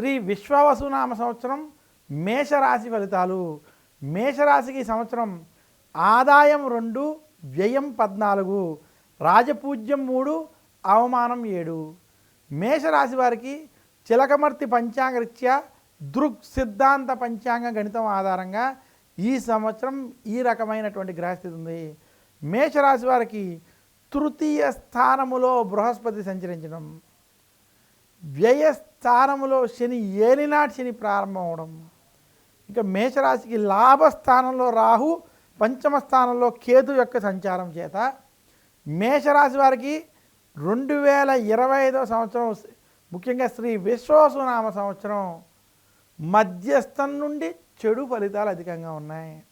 శ్రీ విశ్వవసునామ సంవత్సరం మేషరాశి ఫలితాలు. మేషరాశికి సంవత్సరం ఆదాయం రెండు వ్యయం పద్నాలుగు రాజపూజ్యం మూడు అవమానం ఏడు. మేషరాశి వారికి చిలకమర్తి పంచాంగరీత్యా దృక్ సిద్ధాంత పంచాంగ గణితం ఆధారంగా ఈ సంవత్సరం ఈ రకమైనటువంటి గ్రహస్థితి ఉంది. మేషరాశి వారికి తృతీయ స్థానములో బృహస్పతి సంచరించడం. వ్యయస్థానములో శని ఏలినాటి శని ప్రారంభం అవడం ఇంకా మేషరాశికి లాభస్థానంలో రాహు పంచమ స్థానంలో కేతు యొక్క సంచారం చేత మేషరాశి వారికి రెండు వేల ఇరవై ఐదవ సంవత్సరం ముఖ్యంగా శ్రీ విశ్వాసనామ సంవత్సరం మధ్యస్థం నుండి చెడు ఫలితాలు అధికంగా ఉన్నాయి.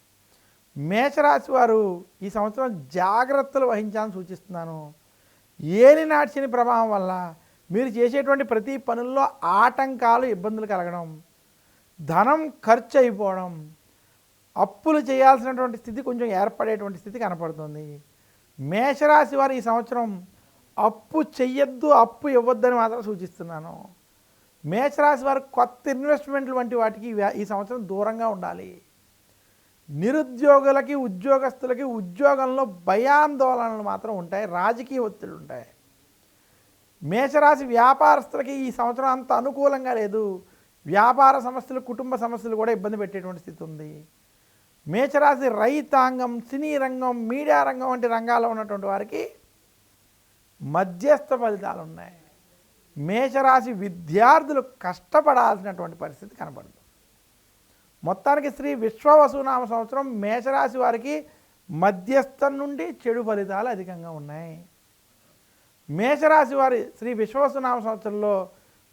మేషరాశి వారు ఈ సంవత్సరం జాగ్రత్తలు వహించాలని సూచిస్తున్నాను. ఏలినాటి శని ప్రభావం వల్ల మీరు చేసేటువంటి ప్రతి పనుల్లో ఆటంకాలు ఇబ్బందులు కలగడం ధనం ఖర్చు అయిపోవడం అప్పులు చేయాల్సినటువంటి స్థితి కొంచెం ఏర్పడేటువంటి స్థితి కనపడుతుంది. మేషరాశి వారు ఈ సంవత్సరం అప్పు చెయ్యొద్దు అప్పు ఇవ్వద్దని మాత్రం సూచిస్తున్నాను. మేషరాశి వారు కొత్త ఇన్వెస్ట్మెంట్లు వంటి వాటికి ఈ- సంవత్సరం దూరంగా ఉండాలి. నిరుద్యోగులకి ఉద్యోగస్తులకి ఉద్యోగంలో భయాందోళనలు మాత్రం ఉంటాయి రాజకీయ ఒత్తిళ్ళు ఉంటాయి. మేషరాశి వ్యాపారస్తులకి ఈ సంవత్సరం అంత అనుకూలంగా లేదు. వ్యాపార సమస్యలు కుటుంబ సమస్యలు కూడా ఇబ్బంది పెట్టేటువంటి స్థితి ఉంది. మేషరాశి రైతాంగం సినీ రంగం మీడియా రంగం వంటి రంగాల్లో ఉన్నటువంటి వారికి మధ్యస్థ ఫలితాలు ఉన్నాయి. మేషరాశి విద్యార్థులు కష్టపడాల్సినటువంటి పరిస్థితి కనబడుతుంది. మొత్తానికి శ్రీ విశ్వవసునామ సంవత్సరం మేషరాశి వారికి మధ్యస్థం నుండి చెడు ఫలితాలు అధికంగా ఉన్నాయి. మేషరాశి వారి శ్రీ విశ్వవసునామ సంవత్సరంలో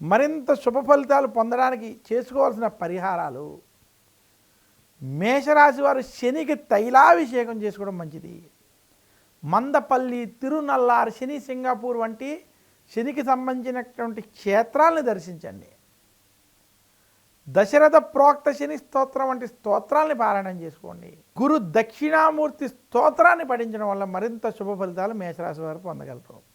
మరింత శుభ ఫలితాలు పొందడానికి చేసుకోవాల్సిన పరిహారాలు. మేషరాశి వారు శనికి తైలాభిషేకం చేసుకోవడం మంచిది. మందపల్లి తిరునల్లారు శని సింగపూర్ వంటి శనికి సంబంధించినటువంటి క్షేత్రాలను దర్శించండి. దశరథ ప్రోక్త శని స్తోత్రం వంటి స్తోత్రాలని పారాయణం చేసుకోండి. గురు దక్షిణామూర్తి స్తోత్రాన్ని పఠించడం వల్ల మరింత శుభ ఫలితాలు మేషరాశి వారు పొందగలరు